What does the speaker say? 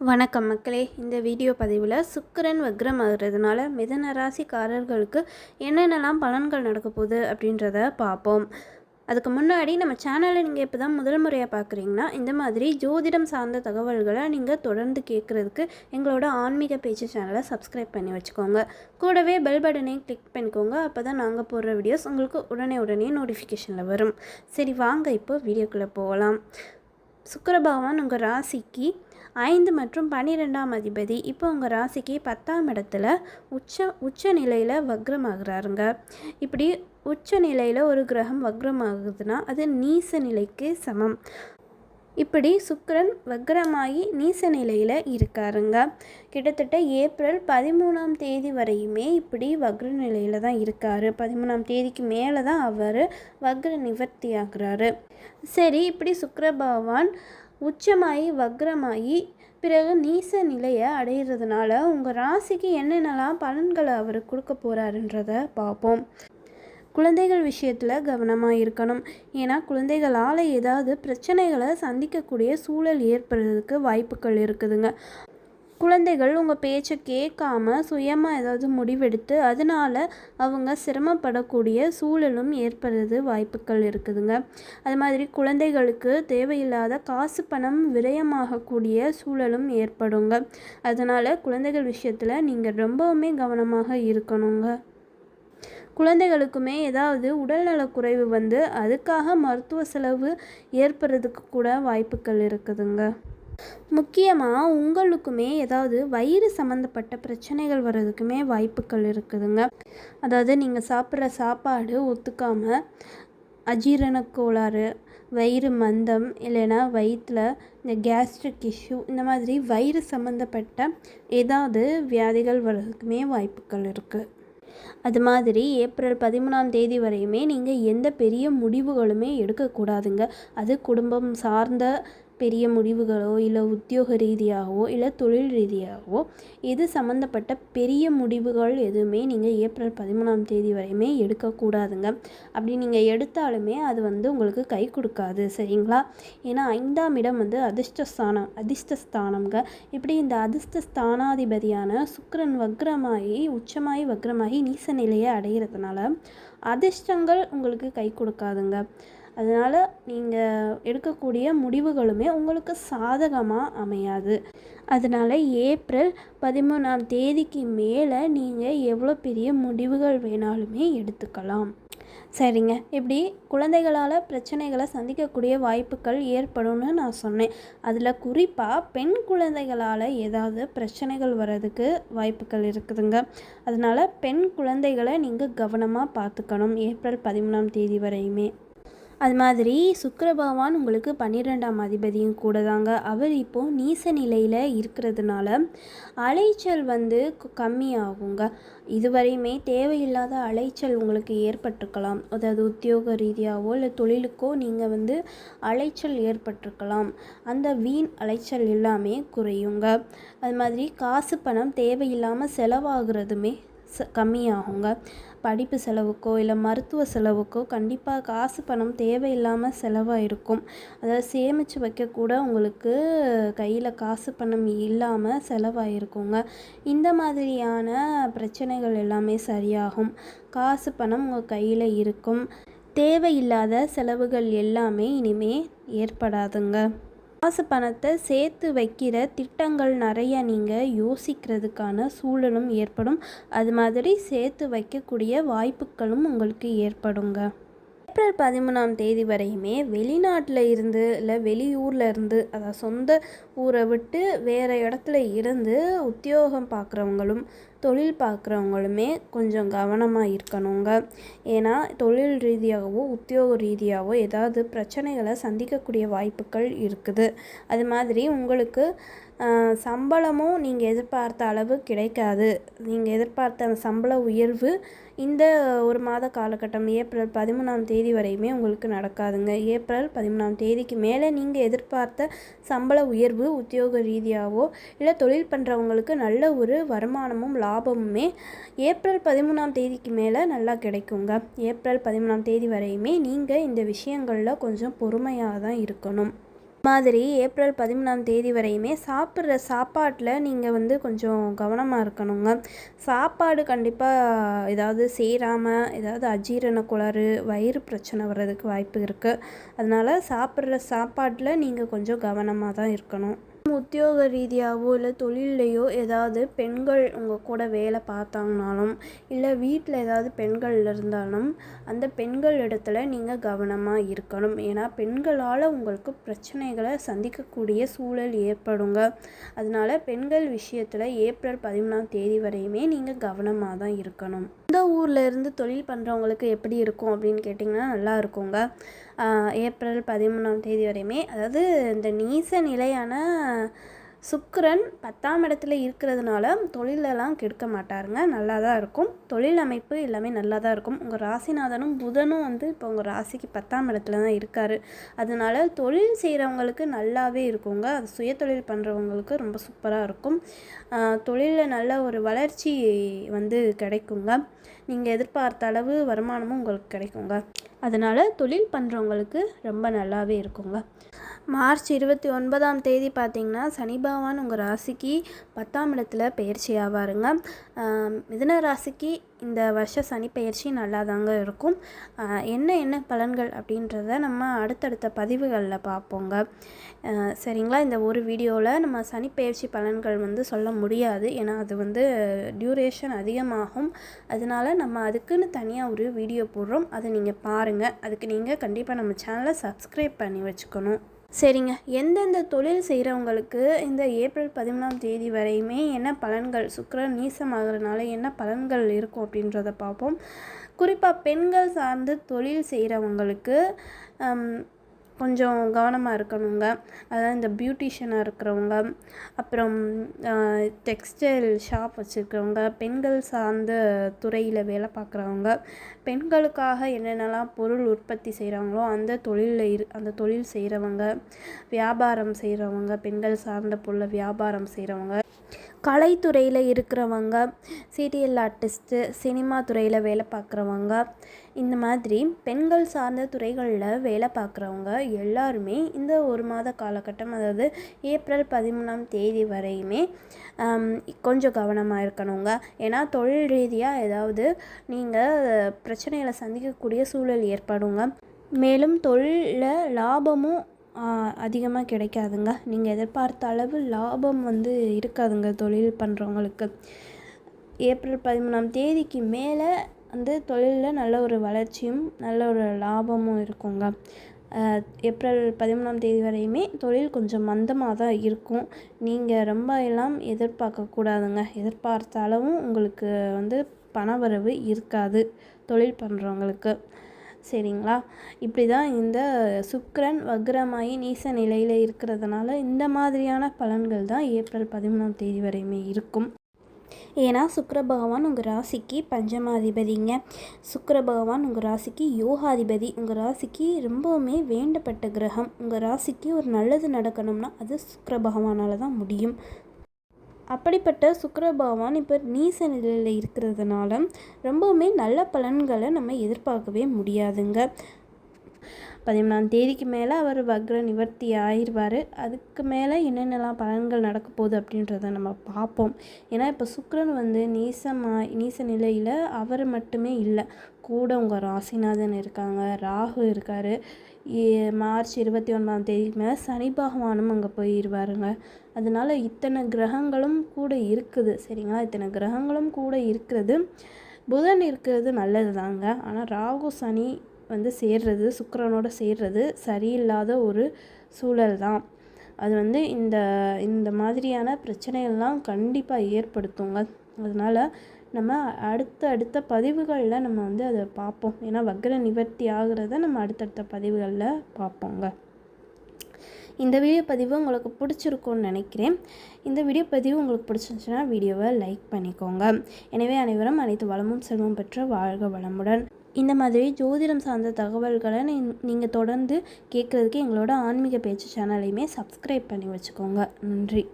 வணக்கம் மக்களே. இந்த வீடியோ பதிவில் சுக்கரன் வக்ரம் ஆகுறதுனால மிதன ராசிக்காரர்களுக்கு என்னென்னலாம் பலன்கள் நடக்க போகுது அப்படின்றத பார்ப்போம். அதுக்கு முன்னாடி நம்ம சேனலை நீங்கள் இப்போ தான் முதல் முறையாக பார்க்குறீங்கன்னா இந்த மாதிரி ஜோதிடம் சார்ந்த தகவல்களை நீங்கள் தொடர்ந்து கேட்குறதுக்கு எங்களோட ஆன்மீக பேச்சு சேனலை சப்ஸ்கிரைப் பண்ணி வச்சுக்கோங்க. கூடவே பெல் பட்டனையும் கிளிக் பண்ணிக்கோங்க. அப்போ தான் நாங்கள் போடுற வீடியோஸ் உங்களுக்கு உடனே உடனே நோட்டிஃபிகேஷனில் வரும். சரி வாங்க இப்போ வீடியோக்குள்ளே போகலாம். சுக்கரபகவான் உங்கள் ராசிக்கு ஐந்து மற்றும் பன்னிரெண்டாம் அதிபதி. இப்போ உங்கள் ராசிக்கு பத்தாம் இடத்துல உச்ச உச்ச நிலையில் வக்ரமாகிறாருங்க. இப்படி உச்ச நிலையில் ஒரு கிரகம் வக்ரமாகுதுன்னா அது நீச நிலைக்கு சமம். இப்படி சுக்கரன் வக்ரமாகி நீச நிலையில் இருக்காருங்க. கிட்டத்தட்ட ஏப்ரல் பதிமூணாம் தேதி வரையுமே இப்படி வக்ர நிலையில் தான் இருக்கார். பதிமூணாம் தேதிக்கு மேலே தான் அவர் வக்ர நிவர்த்தி ஆகிறாரு. சரி இப்படி சுக்கர பகவான் உச்சமாகி வக்ரமாகி பிறகு நீச நிலையை அடையிறதுனால உங்கள் ராசிக்கு என்னென்னலாம் பலன்களை அவர் கொடுக்க போகிறாருன்றத பார்ப்போம். குழந்தைகள் விஷயத்தில் கவனமாக இருக்கணும். ஏன்னா குழந்தைகளால் ஏதாவது பிரச்சனைகளை சந்திக்கக்கூடிய சூழல் ஏற்படுறதுக்கு வாய்ப்புகள் இருக்குதுங்க. குழந்தைகள் உங்கள் பேச்சை கேட்காம சுயமாக ஏதாவது முடிவெடுத்து அதனால் அவங்க சிரமப்படக்கூடிய சூழலும் ஏற்படுறது வாய்ப்புகள் இருக்குதுங்க. அது மாதிரி குழந்தைகளுக்கு தேவையில்லாத காசு பணம் விரயமாகக்கூடிய சூழலும் ஏற்படுங்க. அதனால் குழந்தைகள் விஷயத்தில் நீங்கள் ரொம்பவுமே கவனமாக இருக்கணுங்க. குழந்தைகளுக்குமே ஏதாவது உடல்நலக்குறைவு வந்து அதுக்காக மருத்துவ செலவு ஏற்படுறதுக்கு கூட வாய்ப்புகள் இருக்குதுங்க. முக்கியமாக உங்களுக்குமே ஏதாவது வயிறு சம்மந்தப்பட்ட பிரச்சனைகள் வர்றதுக்குமே வாய்ப்புகள் இருக்குதுங்க. அதாவது நீங்கள் சாப்பிட்ற சாப்பாடு ஒத்துக்காமல் அஜீரண கோளாறு வயிறு மந்தம் இல்லைன்னா வயிற்றில் இந்த கேஸ்ட்ரிக் இஷ்யூ இந்த மாதிரி வயிறு சம்மந்தப்பட்ட ஏதாவது வியாதிகள் வர்றதுக்குமே வாய்ப்புகள் இருக்குது அது மாதிரி ஏப்ரல் பதிமூணாம் தேதி வரையுமே நீங்கள் எந்த பெரிய முடிவுகளுமே எடுக்கக்கூடாதுங்க. அது குடும்பம் சார்ந்த பெரிய முடிவுகளோ இல்லை உத்தியோக ரீதியாகவோ இல்லை தொழில் ரீதியாகவோ இது சம்மந்தப்பட்ட பெரிய முடிவுகள் எதுவுமே நீங்கள் ஏப்ரல் பதிமூணாம் தேதி வரையுமே எடுக்கக்கூடாதுங்க. அப்படி நீங்கள் எடுத்தாலுமே அது வந்து உங்களுக்கு கை கொடுக்காது சரிங்களா? ஏன்னா ஐந்தாம் இடம் வந்து அதிர்ஷ்டஸ்தானம் அதிர்ஷ்டஸ்தானம்ங்க. இப்படி இந்த அதிர்ஷ்ட ஸ்தானாதிபதியான சுக்கிரன் வக்ரமாகி உச்சமாகி வக்ரமாகி நீச நிலையை அடைகிறதுனால அதிர்ஷ்டங்கள் உங்களுக்கு கை கொடுக்காதுங்க. அதனால் நீங்கள் எடுக்கக்கூடிய முடிவுகளுமே உங்களுக்கு சாதகமாக அமையாது. அதனால் ஏப்ரல் பதிமூணாம் தேதிக்கு மேலே நீங்கள் எவ்வளோ பெரிய முடிவுகள் வேணாலுமே எடுத்துக்கலாம். சரிங்க. இப்படி குழந்தைகளால் பிரச்சனைகளை சந்திக்கக்கூடிய வாய்ப்புகள் ஏற்படும்னு நான் சொன்னேன். அதில் குறிப்பாக பெண் குழந்தைகளால் ஏதாவது பிரச்சனைகள் வர்றதுக்கு வாய்ப்புகள் இருக்குதுங்க. அதனால் பெண் குழந்தைகளை நீங்கள் கவனமாக பார்த்துக்கணும். ஏப்ரல் பதிமூணாம் தேதி வரையுமே. அது மாதிரி சுக்கர பகவான் உங்களுக்கு பன்னிரெண்டாம் அதிபதியும் கூட தாங்க அவர் இப்போது நீச நிலையில் இருக்கிறதுனால அலைச்சல் வந்து கம்மியாகுங்க. இதுவரையுமே தேவையில்லாத அலைச்சல் உங்களுக்கு ஏற்பட்டிருக்கலாம். அதாவது உத்தியோக ரீதியாகவோ இல்லை தொழிலுக்கோ நீங்கள் வந்து அலைச்சல் ஏற்பட்டிருக்கலாம். அந்த வீண் அலைச்சல் எல்லாமே குறையுங்க. அது மாதிரி காசு பணம் தேவையில்லாமல் செலவாகிறதுமே ச கம்மியாகுங்க. படிப்பு செலவுக்கோ இல்லை மருத்துவ செலவுக்கோ கண்டிப்பாக காசு பணம் தேவையில்லாமல் செலவாயிருக்கும். அதாவது சேமித்து வைக்கக்கூட உங்களுக்கு கையில் காசு பணம் இல்லாமல் செலவாயிருக்குங்க. இந்த மாதிரியான பிரச்சனைகள் எல்லாமே சரியாகும். காசு பணம் உங்கள் கையில் இருக்கும். தேவையில்லாத செலவுகள் எல்லாமே இனிமே ஏற்படாதுங்க. காசு பணத்தை சேர்த்து வைக்கிற திட்டங்கள் நிறைய நீங்கள் யோசிக்கிறதுக்கான சூழலும் ஏற்படும். அது மாதிரி சேர்த்து வைக்கக்கூடிய வாய்ப்புகளும் உங்களுக்கு ஏற்படுங்க. ஏப்ரல் பதிமூணாம் தேதி வரையுமே வெளிநாட்டில் இருந்து இல்லை வெளியூரில் இருந்து அதாவது சொந்த ஊரை விட்டு வேறு இடத்துல இருந்து உத்தியோகம் பார்க்குறவங்களும் தொழில் பார்க்குறவங்களுமே கொஞ்சம் கவனமாக இருக்கணுங்க. ஏன்னா தொழில் ரீதியாகவோ உத்தியோக ரீதியாகவோ ஏதாவது பிரச்சனைகளை சந்திக்கக்கூடிய வாய்ப்புகள் இருக்குது. அது மாதிரி உங்களுக்கு சம்பளமும் நீங்கள் எதிர்பார்த்த அளவு கிடைக்காது. நீங்கள் எதிர்பார்த்த சம்பள உயர்வு இந்த ஒரு மாத காலகட்டம் ஏப்ரல் பதிமூணாம் தேதி வரையுமே உங்களுக்கு நடக்காதுங்க. ஏப்ரல் பதிமூணாம் தேதிக்கு மேலே நீங்கள் எதிர்பார்த்த சம்பள உயர்வு உத்தியோக ரீதியாகவோ இல்லை தொழில் பண்ணுறவங்களுக்கு நல்ல ஒரு வருமானமும் லாபமுமே ஏப்ரல் பதிமூணாம் தேதிக்கு மேலே நல்லா கிடைக்குங்க. ஏப்ரல் பதிமூணாம் தேதி வரையுமே நீங்கள் இந்த விஷயங்களில் கொஞ்சம் பொறுமையாக தான் இருக்கணும். மாதிரி ஏப்ரல் பதிமூணாம் தேதி வரையுமே சாப்பிட்ற சாப்பாட்டில் நீங்கள் வந்து கொஞ்சம் கவனமாக இருக்கணுங்க. சாப்பாடு கண்டிப்பாக ஏதாவது சேராமல் ஏதாவது அஜீரண குளறு வயிறு பிரச்சனை வர்றதுக்கு வாய்ப்பு இருக்குது அதனால் சாப்பிட்ற சாப்பாட்டில் நீங்கள் கொஞ்சம் கவனமாக தான் இருக்கணும். உத்தியோக ரீதியாகவோ இல்லை தொழில்லையோ ஏதாவது பெண்கள் உங்கள் கூட வேலை பார்த்தாங்கனாலும் இல்லை வீட்டில் ஏதாவது பெண்கள் இருந்தாலும் அந்த பெண்கள் இடத்துல நீங்கள் கவனமாக இருக்கணும். ஏன்னா பெண்களால் உங்களுக்கு பிரச்சனைகளை சந்திக்கக்கூடிய சூழல் ஏற்படுங்க. அதனால பெண்கள் விஷயத்தில் ஏப்ரல் பதிமூணாம் தேதி வரையுமே நீங்கள் கவனமாக தான் இருக்கணும். ஊரில் இருந்து தொழில் பண்ணுறவங்களுக்கு எப்படி இருக்கும் அப்படின்னு கேட்டிங்கன்னா நல்லா இருக்குங்க. ஏப்ரல் பதிமூணாம் தேதி வரையுமே அதாவது இந்த நீச நிலையான சுக்கரன் பத்தாம் இடத்துல இருக்கிறதுனால தொழிலெல்லாம் கெடுக்க மாட்டாருங்க. நல்லா தான் இருக்கும். தொழில் அமைப்பு எல்லாமே நல்லா தான் இருக்கும். உங்கள் ராசிநாதனும் புதனும் வந்து இப்போ உங்கள் ராசிக்கு பத்தாம் இடத்துல தான் இருக்கார். அதனால தொழில் செய்கிறவங்களுக்கு நல்லாவே இருக்குங்க. அது சுய தொழில் பண்ணுறவங்களுக்கு ரொம்ப சூப்பராக இருக்கும். தொழிலில் நல்ல ஒரு வளர்ச்சி வந்து கிடைக்குங்க. நீங்கள் எதிர்பார்த்த அளவு வருமானமும் உங்களுக்கு கிடைக்குங்க. அதனால் தொழில் பண்ணுறவங்களுக்கு ரொம்ப நல்லாவே இருக்குங்க. மார்ச் இருபத்தி ஒன்பதாம் தேதி பார்த்திங்கன்னா சனி பகவான் உங்கள் ராசிக்கு பத்தாம் இடத்துல பயிற்சி ஆவாருங்க. மிதன ராசிக்கு இந்த வருஷ சனிப்பெயர்ச்சி நல்லா தாங்க இருக்கும். என்ன என்ன பலன்கள் அப்படின்றத நம்ம அடுத்தடுத்த பதிவுகளில் பார்ப்போங்க. சரிங்களா? இந்த ஒரு வீடியோவில் நம்ம சனிப்பெயர்ச்சி பலன்கள் வந்து சொல்ல முடியாது. ஏன்னா அது வந்து டியூரேஷன் அதிகமாகும். அதனால் நம்ம அதுக்குன்னு தனியாக ஒரு வீடியோ போடுறோம். அதை நீங்கள் பாருங்கள் அதுக்கு நீங்கள் கண்டிப்பாக நம்ம சேனலை சப்ஸ்கிரைப் பண்ணி வச்சுக்கணும். சரிங்க. எந்தெந்த தொழில் செய்கிறவங்களுக்கு இந்த ஏப்ரல் பதிமூணாம் தேதி வரையுமே என்ன பலன்கள் சுக்கரன் நீசமாகறதுனால என்ன பலன்கள் இருக்கும் அப்படின்றத பார்ப்போம். குறிப்பாக பெண்கள் சார்ந்து தொழில் செய்கிறவங்களுக்கு கொஞ்சம் கவனமாக இருக்கணுங்க. அதாவது இந்த பியூட்டிஷியனாக இருக்கிறவங்க அப்புறம் டெக்ஸ்டைல் ஷாப் வச்சுருக்கிறவங்க பெண்கள் சார்ந்த துறையில் வேலை பார்க்குறவங்க பெண்களுக்காக என்னென்னலாம் பொருள் உற்பத்தி செய்கிறாங்களோ அந்த தொழிலில் இரு அந்த தொழில் செய்கிறவங்க வியாபாரம் செய்கிறவங்க பெண்கள் சார்ந்த பொருளை வியாபாரம் செய்கிறவங்க கலைத்துறையில் இருக்கிறவங்க சீரியல் ஆர்டிஸ்ட்டு சினிமா துறையில் வேலை பார்க்குறவங்க இந்த மாதிரி பெண்கள் சார்ந்த துறைகளில் வேலை பார்க்குறவங்க எல்லாருமே இந்த ஒரு மாத காலகட்டம் அதாவது ஏப்ரல் பதிமூணாம் தேதி வரையுமே கொஞ்சம் கவனமாக இருக்கணுங்க. ஏன்னா தொழில் ரீதியாக ஏதாவது நீங்கள் பிரச்சனைகளை சந்திக்கக்கூடிய சூழல் ஏற்படுங்க. மேலும் தொழிலில் லாபமும் அதிகமாக கிடைக்காதுங்க. நீங்கள் எதிர்பார்த்த அளவு லாபம் வந்து இருக்காதுங்க தொழில் பண்ணுறவங்களுக்கு ஏப்ரல் பதிமூணாம் தேதிக்கு மேலே வந்து தொழிலில் நல்ல ஒரு வளர்ச்சியும் நல்ல ஒரு லாபமும் இருக்குங்க. ஏப்ரல் பதிமூணாம் தேதி வரையுமே தொழில் கொஞ்சம் மந்தமாக தான் இருக்கும். நீங்கள் ரொம்ப எல்லாம் எதிர்பார்க்கக்கூடாதுங்க எதிர்பார்த்த அளவும் உங்களுக்கு வந்து பணவரவு இருக்காது தொழில் பண்ணுறவங்களுக்கு சரிங்களா? இப்படி தான் இந்த சுக்கரன் வக்ரமாயி நீச நிலையில் இருக்கிறதுனால இந்த மாதிரியான பலன்கள் தான் ஏப்ரல் பதிமூணாம் தேதி வரையுமே இருக்கும். ஏன்னா சுக்கர பகவான் உங்கள் ராசிக்கு பஞ்சமாதிபதிங்க. சுக்கர பகவான் உங்கள் ராசிக்கு யோகாதிபதி. உங்கள் ராசிக்கு ரொம்பவுமே வேண்டப்பட்ட கிரகம். உங்கள் ராசிக்கு ஒரு நல்லது நடக்கணும்னா அது சுக்கர பகவானால் தான் முடியும். அப்படிப்பட்ட சுக்கர பகவான் இப்போ நீச நிலையில் இருக்கிறதுனால ரொம்பவுமே நல்ல பலன்களை நம்ம எதிர்பார்க்கவே முடியாதுங்க. பதிமூணாம் தேதிக்கு மேலே அவர் வக்ர நிவர்த்தி ஆயிடுவார். அதுக்கு மேலே என்னென்னலாம் பலன்கள் நடக்க போகுது அப்படின்றத நம்ம பார்ப்போம். ஏன்னா இப்போ சுக்ரன் வந்து நீசமாக நீச நிலையில் அவர் மட்டுமே இல்லை. கூட உங்கள் ராசிநாதன் இருக்காங்க ராகு இருக்கார். மார்ச் இருபத்தி ஒன்றாம் தேதிக்கு மேலே சனி பகவானும் அங்கே போயிடுவாருங்க அதனால் இத்தனை கிரகங்களும் கூட இருக்குது. சரிங்களா? இத்தனை கிரகங்களும் கூட இருக்கிறது. புதன் இருக்கிறது நல்லது தாங்க ஆனால் ராகு சனி வந்து சேர்றது சுக்கரனோட சேர்றது சரியில்லாத ஒரு சூழல் தான் அது வந்து இந்த இந்த மாதிரியான பிரச்சனைகள்லாம் கண்டிப்பாக ஏற்படுத்துங்க. அதனால் நம்ம அடுத்த அடுத்த பதிவுகளில் நம்ம வந்து அதை பார்ப்போம். ஏன்னா வக்ர நிவர்த்தி ஆகிறத நம்ம அடுத்தடுத்த பதிவுகளில் பார்ப்போங்க. இந்த வீடியோ பதிவு உங்களுக்கு பிடிச்சிருக்கும்னு நினைக்கிறேன். இந்த வீடியோ பதிவு உங்களுக்கு பிடிச்சிருந்துச்சுன்னா வீடியோவை லைக் பண்ணிக்கோங்க. எனவே அனைவரும் அனைத்து வளமும் செல்வம் பெற்ற வாழ்க வளமுடன். இந்த மாதிரி ஜோதிடம் சார்ந்த தகவல்களை நீங்கள் தொடர்ந்து கேட்குறதுக்கு எங்களோட ஆன்மீக பேச்சு சேனலையுமே சப்ஸ்கிரைப் பண்ணி வச்சுக்கோங்க. நன்றி.